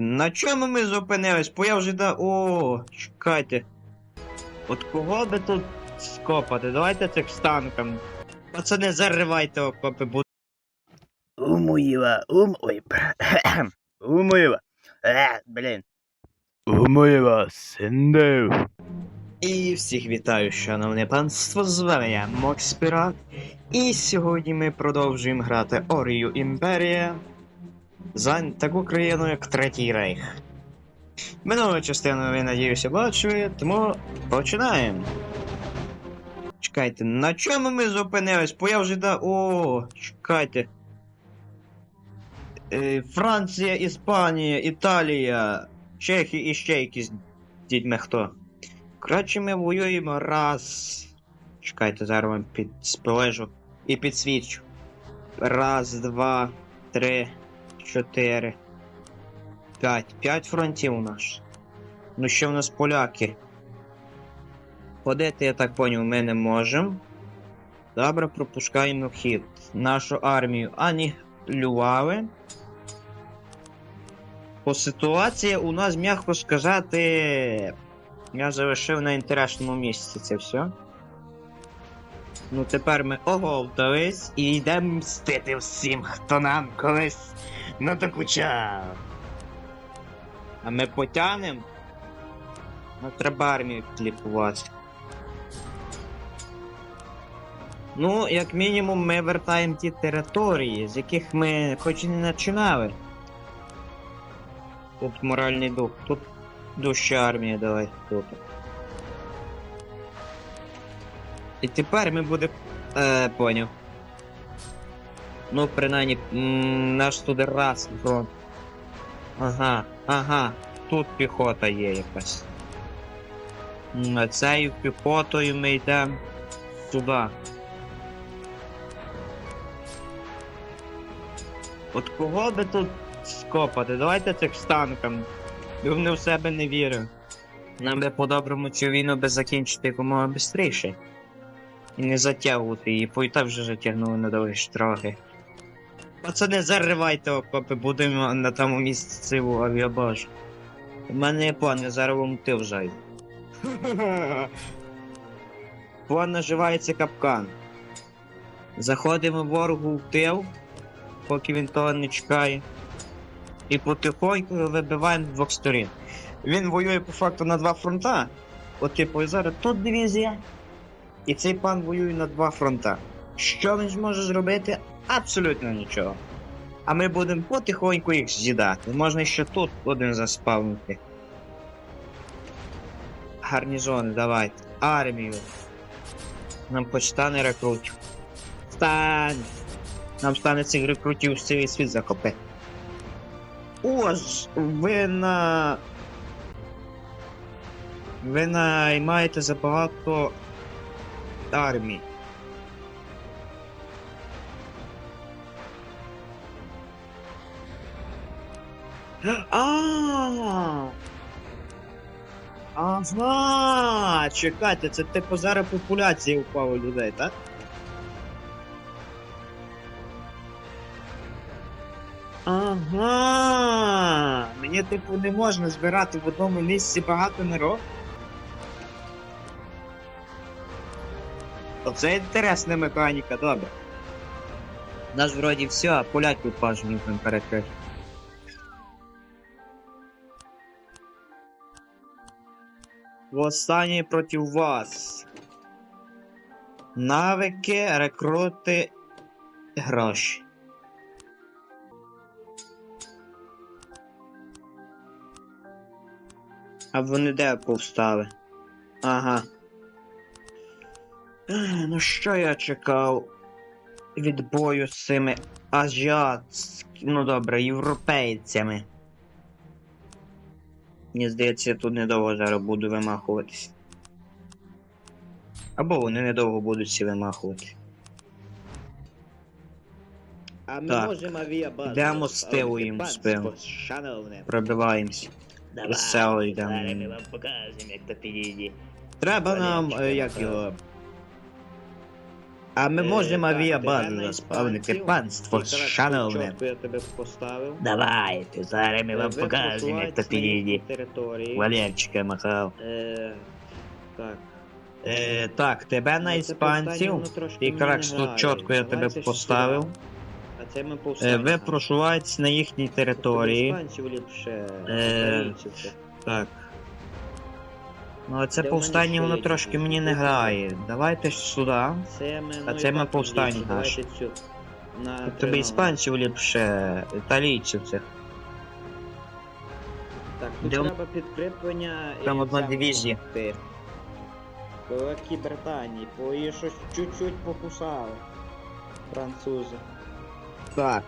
На чому ми зупинились? Бо я вже да. О, чекайте. От кого би тут скопати? Давайте цих з танком. Пацани, заривайте окопи, бо. Умуєва, ум... Ой, умуєва. Е, блін. Умуєва, синдев. І всіх вітаю, шановне панство, з вами я, Мокс Пірат. І сьогодні ми продовжуємо грати Орію Імперія за таку країну, як Третій Рейх. Минулу частину ви, надіюся, бачили, тому починаємо. Чекайте, на чому ми зупинились? Бо я вже да. О, чекайте. Е, Франція, Іспанія, Італія, Чехія і ще якісь дідьми хто. Коротше, ми воюємо раз. Чекайте, зараз вам підсплежу і підсвічу. Раз, два, три, чотири. П'ять. П'ять фронтів у нас. Ну ще в нас поляки. Ходити, я так поняв, ми не можемо. Добре, пропускаємо вхід. Нашу армію анігілювали. По ситуації у нас, м'яко сказати, я залишив на інтересному місці це все. Ну тепер ми оговтались і йдемо мстити всім, хто нам колись надокучав. А ми потянем. Ну, треба армію кліпувати. Ну, як мінімум, ми вертаємо ті території, з яких ми хоч і не починали. Тут моральний дух, тут дужча армія, давай тут. І тепер ми будемо. Е, поняв. Ну, принаймні, наш туди раз фронт. Ага, ага, тут піхота є якась. М, цією піхотою ми йдемо сюди. От кого би тут скопати? Давайте цих танком. Він не в себе не вірив. Нам би по-доброму цю війну би закінчити якомога швидше. І не затягувати її, бо і так вже затягнули на довгі трохи. Пацани, заривайте окопи, будемо на тому місці циву авіабаж. У мене є план, я зараз вам тил жаю. План наживається капкан. Заходимо ворогу в тил, поки він того не чекає. І потихоньку вибиваємо двох сторін. Він воює по факту на два фронта. От типу, і зараз тут дивізія, і цей пан воює на два фронта. Що він зможе зробити? Абсолютно нічого. А ми будемо потихоньку їх з'їдати. Можна ще тут один заспавнити. Гарнізони, давайте. Армію. Нам хоч стане рекрутів. Стань! Нам стане цих рекрутів цілий світ захопити. Ось, ви на. Ви наймаєте забагато армій. А. Ага, чекайте, це типу зараз популяція упала людей, так? Ага. Мені типу не можна збирати в одному місці багато народу. Оце інтересна механіка, добре. У нас вроді все, а поляків пажнів там перекрити. Восстання проти вас. Навики, рекрути, гроші. А вони де повстали? Ага. Ну що я чекав від бою з цими азіатськими, ну добре, європейцями. Мені здається, я тут недовго зараз буду вимахуватись. Або вони недовго будуть всі вимахувати. А ми Так. можемо авіабазу. Йдемо поставити, стилуємо панство, спину. Пробиваємось. Весело йдемо. Треба нам, е, як його. А ми Е, можемо авіабазу на заспавнити панство, шановне. я тебе поставив. Давайте, зараз ми вам Ви покажемо, як то на підійде. території. Валерчика махав. Е, так. Е, так, тебе на Ну, повстання, іспанців. Якраз тут чітко я тебе поставив. це ми Е, ви просуваєтесь на їхній території. Іспанців. Е. Так. Ну а це Де повстання воно трошки мені не грає. Давайте ж сюди. Це ми, А ну, це ми повстання. На Тобі іспанців ліпше, італійців цих. Так, тут Де треба підкріплення Там одна дивізія. По Великій Британії, по її щось чуть-чуть покусали. Французи. Так.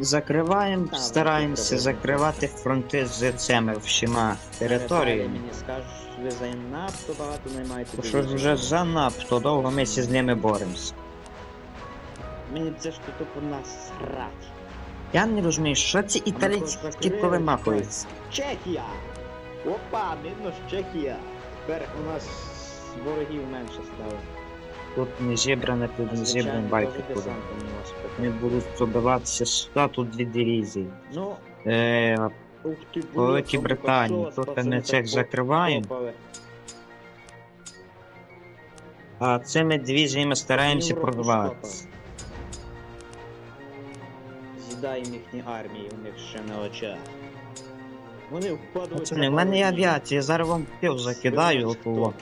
Закриваємо, Так, стараємося закривати фронти з цими всіма територіями. мені скажуть, ви занадто багато наймаєте. Бо Що ж вже занадто довго ми з ними боремося. Мені це ж тупо насрать. Я не розумію, що ці італійці ми такі повимахуються. Чехія! Опа, видно ж Чехія! Тепер у нас ворогів менше стало. Тут не зібране, тут не зібране байки буде. у. Вони будуть пробиватися сюди, тут дві дивізії. Ну, Е, Великій Британії. Тут ми цих закриваємо, а цими дивізіями стараємося прорватися. З'їдаємо їхні армії, у них ще на очах. Вони впадуть. Пацани, в мене є авіація, зараз вам пів закидаю готово.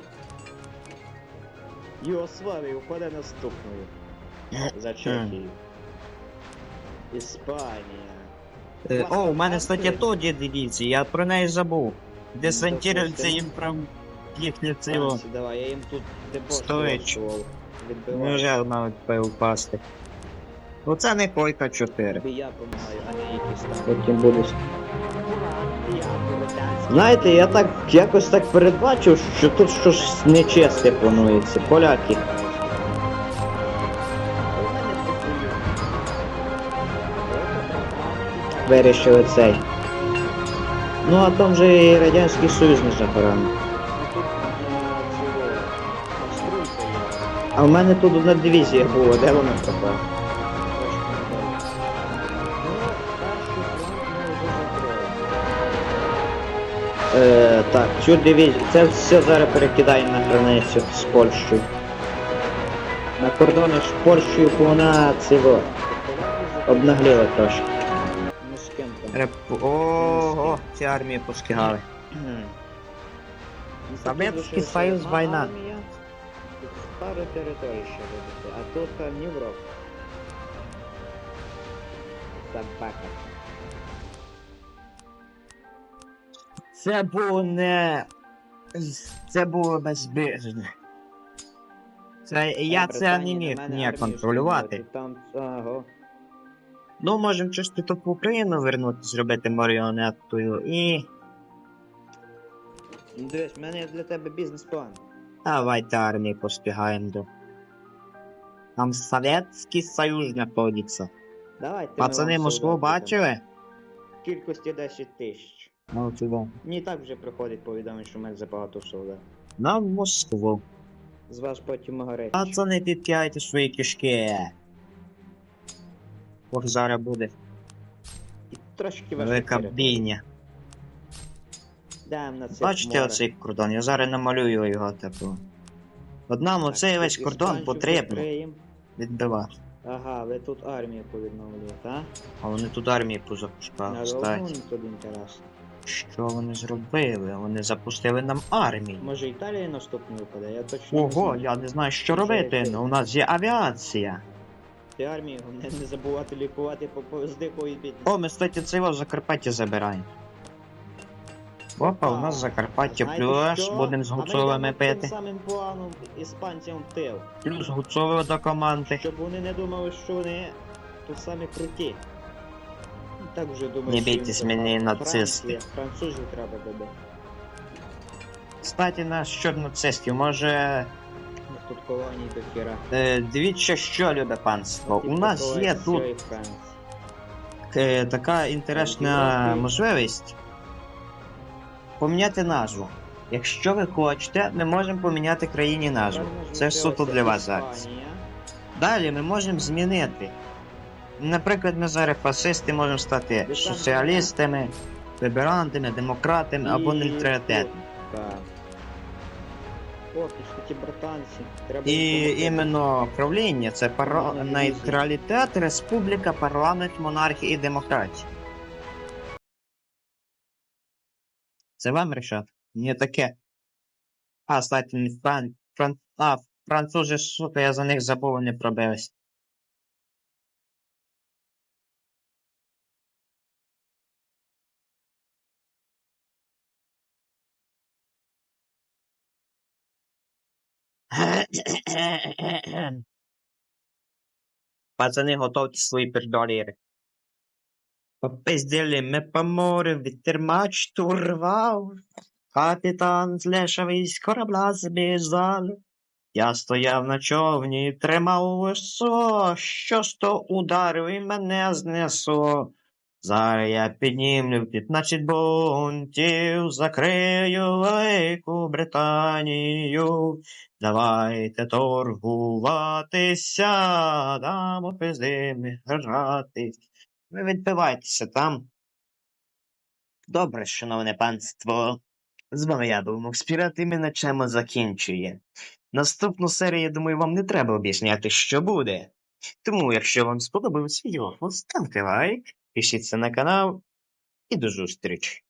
Югославія впаде наступною. За Чехію. Іспанія. Е, О, у мене, кстати, тоді дивізія, я про неї забув. Допустим. це їм прям їхнє ціло. Франція, давай, я їм тут дебош Стоїть. влаштував. Відбиваю. вже навіть впасти. Оце не койка 4. Тобі я допомагаю, а не якісь там. Потім будеш. Знаєте, Знаєте, я так якось так передбачив, що тут щось нечесте планується. Поляки. Вирішили цей. Ну а там же і Радянський Союз не заборонений. А в мене тут одна дивізія була, де вона пропала? Е, так, цю дивізію. Це все зараз перекидаємо на границю з Польщею. На кордонах з Польщею вона цього обнагліла трошки. Ну з ким там? Ого, ці армії поскигали. Советський Союз, війна. Пару територій ще вибити, а тут там Європа. Собака. Це було не. Це було безбіжно. Це я це не міг ніяк контролювати. Ну, можемо чисто тут в Україну вернути, зробити маріонеттою і. Ну, Дивись, в мене є для тебе бізнес-план. Давайте армії поспігаємо до. Там Советський Союз знаходиться. Давайте. Пацани, Москву бачили? Кількості 10 тисяч. Туди. Мені так вже приходить повідомлення, що в мене забагато солдат. На Москву. З вас потім горить. Пацани, підп'яйте свої кишки. Ох, зараз буде І трошки важко. велика. Дам на це Бачите оцей кордон? Я зараз намалюю його типу. Одному цей весь кордон потрібно відбивати. Ага, ви тут армію повідновлюєте, а? А вони тут армії позапускали, кстати. Румунії тут інтересно. Що вони зробили? Вони запустили нам армію. Може Італія наступна випаде? Я точно не Ого, знаю. я не знаю, що Вже робити. Ну, у нас є авіація. Ти армію, головне не забувати лікувати по по- з дикої бідності. О, ми, його в Закарпаття забираємо. Опа, у нас Закарпаття плюс, будемо з А ми гуцовими йдемо тим пити. самим планом іспанцям тил. Плюс гуцові до команди. Щоб вони не думали, що вони тут самі круті. Так вже думаю, Не бійтесь мене, нацисти. Французів треба бити. Кстати, наш чорт нацистів, може. Ну, Тут колоній до хіра. Е, дивіться, що любе панство. У нас є тут е, така інтересна можливість поміняти назву. Якщо ви хочете, ми можемо поміняти країні назву. Це суто для вас зараз. Далі ми можемо змінити. Наприклад, ми зараз фашисти можемо стати соціалістами, ліберантами, демократами або І- нейтралітетами. Так. Поки що ті британці. Треба І іменно правління це пара... Нейтралітет, республіка, парламент, монархія і демократія. Це вам рішати? Не таке. А, стати не фран... фран... А, французи, сука, я за них забув, вони пробились. Пацани, готовте свої пердоліри. Попиздили ми по морю, вітер мачту рвав. Капітан злешав із корабля збіжав. Я стояв на човні, тримав весо, що ж то ударив і мене знесло. Зараз я піднімлю 15 бунтів, закрию Велику Британію. Давайте торгуватися, дамо пиздими гратись. Ви відбивайтеся там. Добре, шановне панство. З вами я був Мокспірат, і ми на чому закінчує. Наступну серію, я думаю, вам не треба об'ясняти, що буде. Тому, якщо вам сподобалось відео, ставте лайк, пишіться на канал і до зустрічі.